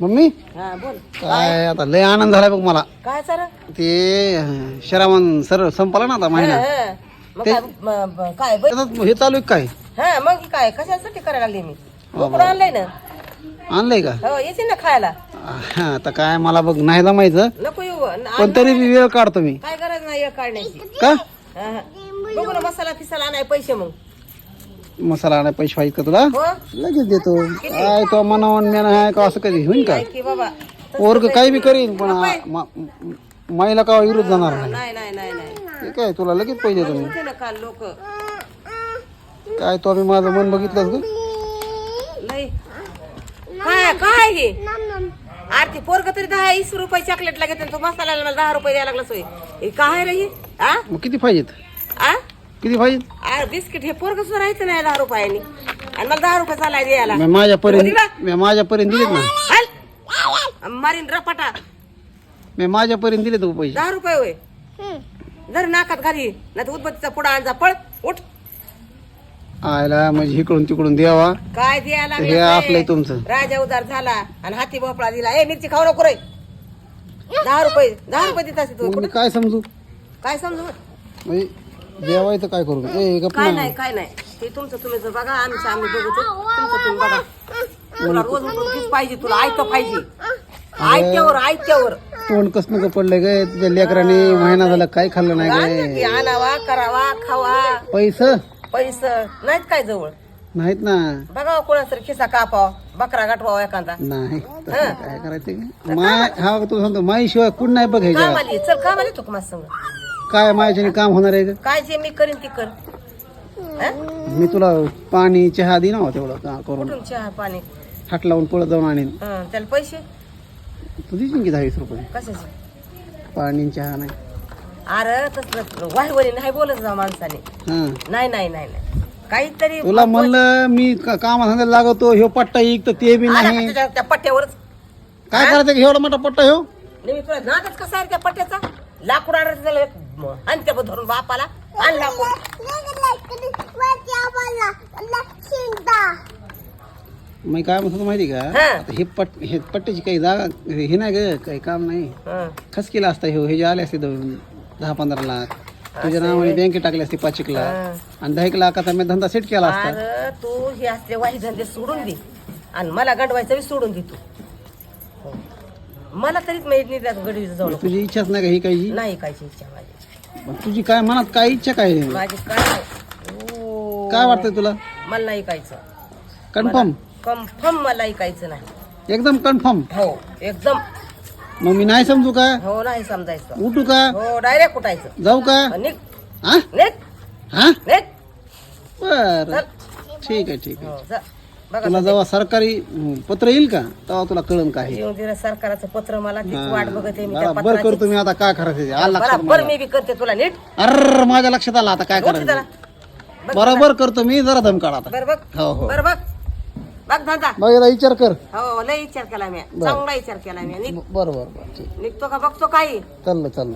Mummy? हा बोल. काय आता लय आनंद झालाय बघ मला. काय सर? ते शरामन सर संपला ना आता महिना. मग काय म- ब- काय बै- त्याच्यात हे चालू आहे काय? हा मग ही काय कशासाठी करायला लागली मी? कुठून आणलंय ना? आणलंय का? हो येते ना खायला. हा, आता काय मला बघ नाही जमायचं. नको येऊ. न- पण तरी बी वेळ काढतो मी. काय गरज नाही काढण्याची. का? हा, हा. बघू ना मसाला फिसाला आणाय पैसे मग. मसाला आणाय पैसे पाहिजे का तुला? हो. लगेच देतो. काय तो मनावन मेन आहे का असं कधी? होईन का? काय की बाबा. वर्ग काही बी करीन पण माईला का विरोध जाणार नाही? नाही नाही नाही नाही. ठीक आहे तुला लगेच पैसे देतो मी. काल लोक. काय तो मी माझं मन बघितलंस ग. लय काय काय हे? आरती पोरग तरी दहा वीस रुपये चॉकलेटला घेते आणि तू मसाला मला दहा रुपये द्यायला लागला सोय. हे काय रे हे? आ? मग किती पाहिजेत? किती पाहिजेत आ, बिस्किट हे पोरग सुद्धा राहायचं नाही दहा रुपयानी. आणि मला दहा रुपये चालाय द्यायला. मी माझ्यापर्यंत मी माझ्यापर्यंत दिलेत ना. हल! मारीन रपाटा मी माझ्यापर्यंत दिलेत हो पैसे. दहा रुपये होय. जर नाकात घाली नाही तर उदबत्तीचा पुडा आणजा पळ उठ. आयला म्हणजे इकडून तिकडून द्यावा. काय द्यायला हे लागलं आपलंय ते? तुमचं. राजा उदार झाला आणि हाती भोपळा दिला. ए मिरची खाऊ नको रे. दहा रुपये दहा रुपये देत असते तू मग मी कुठं? काय समजू? काय समजू? म्हणजे जेवायचं काय करू? ए काय नाही काय नाही. ते तुमचं तुम्ही जर बघा आमचं आम्ही बघू तर तुमचं तुम्ही बघा. तुला रोज उठून तीच पाहिजे तुला आयतं पाहिजे. आयत्यावर आयत्यावर. तोंड कसं नका पडलंय गे? तुझ्या लेकराने महिना झाला काय खाल्लं नाही गे? की आणावा करावा खावा. पैसे? पैसे. नाहीत काय जवळ? नाहीत ना. बघा कोणाच तरी खिसा कापावा बकरा गाठवावा एखादा. नाही. तसं काय करायचं माय हा तू सांगतो माईशिवाय कुण नाही बघायच्या काम आली चल काम आली तू का माझ्या संग? काय मायाच्याने काम होणार आहे ग काय जे मी करीन ती कर. हं? मी तुला पाणी चहा दे ना तेवढं का करून. कुठून चहा पाणी? हात लावून पळत जाऊन आणीन. हं, त्याला पैसे? तू देशील की दहावीस रुपये? कशाचे? पाणी आणि चहा नाही. अरे तसलं वाहिवणी नाही बोलत जा माणसाने. हा. नाही नाही नाही नाही. काहीतरी तुला म्हणलं मी कामा लागवतो ह्यो पट्टा येईल तर ते बी आला का नाही. त्याच्या त्या पट्ट्यावरच? काय करायचं की एवढा मोठा पट्टा ह्यो? नाही मी तुला नादच कसा आहे त्या पट्ट्याचा? लाकूड आणायचं त्याला एक म- आणि त्या धरून बापाला आणि लाकूड मी काय म्हणतो माहिती का? हा. आता हे पट हे पट्ट्याची काही जागा हे नाही ग काही काम नाही. हं. खस केला असता ह्यो हे जे आले असते दोन- दहा पंधरा लाख. तुझ्या नावाने बँकेत टाकले असते पाच एक लाख. आणि दहा एक लाखाचा मी धंदा सेट केला असता. अरे तू हे असले वाही धंदे सोडून दे. आणि मला गडवायचं बी सोडून दे तू. हो. मला तरीच माहीत नाही त्यात गडवीचं जाऊ नको. तुझी इच्छाच नाही का ही काही? नाही कायची इच्छा माझी. तुझी काय मनात काय इच्छा काय आहे? माझी काय ओ, काय वाटतंय तुला? मला नाही ऐकायचं. कन्फर्म कन्फर्म मला ऐकायचं नाही. एकदम कन्फर्म हो एकदम. मग मी नाही समजू का? हो नाही समजायचं. उठू का? हो डायरेक्ट उठायचं. जाऊ का? हा निघ. हा? बर. चल. ठीक आहे ठीक आहे. हो. बघा तुला जेव्हा सरकारी पत्र येईल का तेव्हा तुला कळन काय आहे. येऊन दिलं सरकारचं पत्र मला तीच वाट बघते मी त्या बरोबर करतो मी आता काय करायचं ते. आलं लक्षात बरोबर मी बी करते तुला नीट. अर माझ्या लक्षात आलं आता काय करायचं जरा. बघ बरोबर करतो मी जरा दम काढ आता. बर बघ. हो हो. बर बघ. बघ धंदा. बघ याला विचार कर. हो लय विचार केला मी. चांगला विचार केला मी. निघ. बरोबर बरं. ठीक. निघतो का बघतो काही. चाललं चाललं.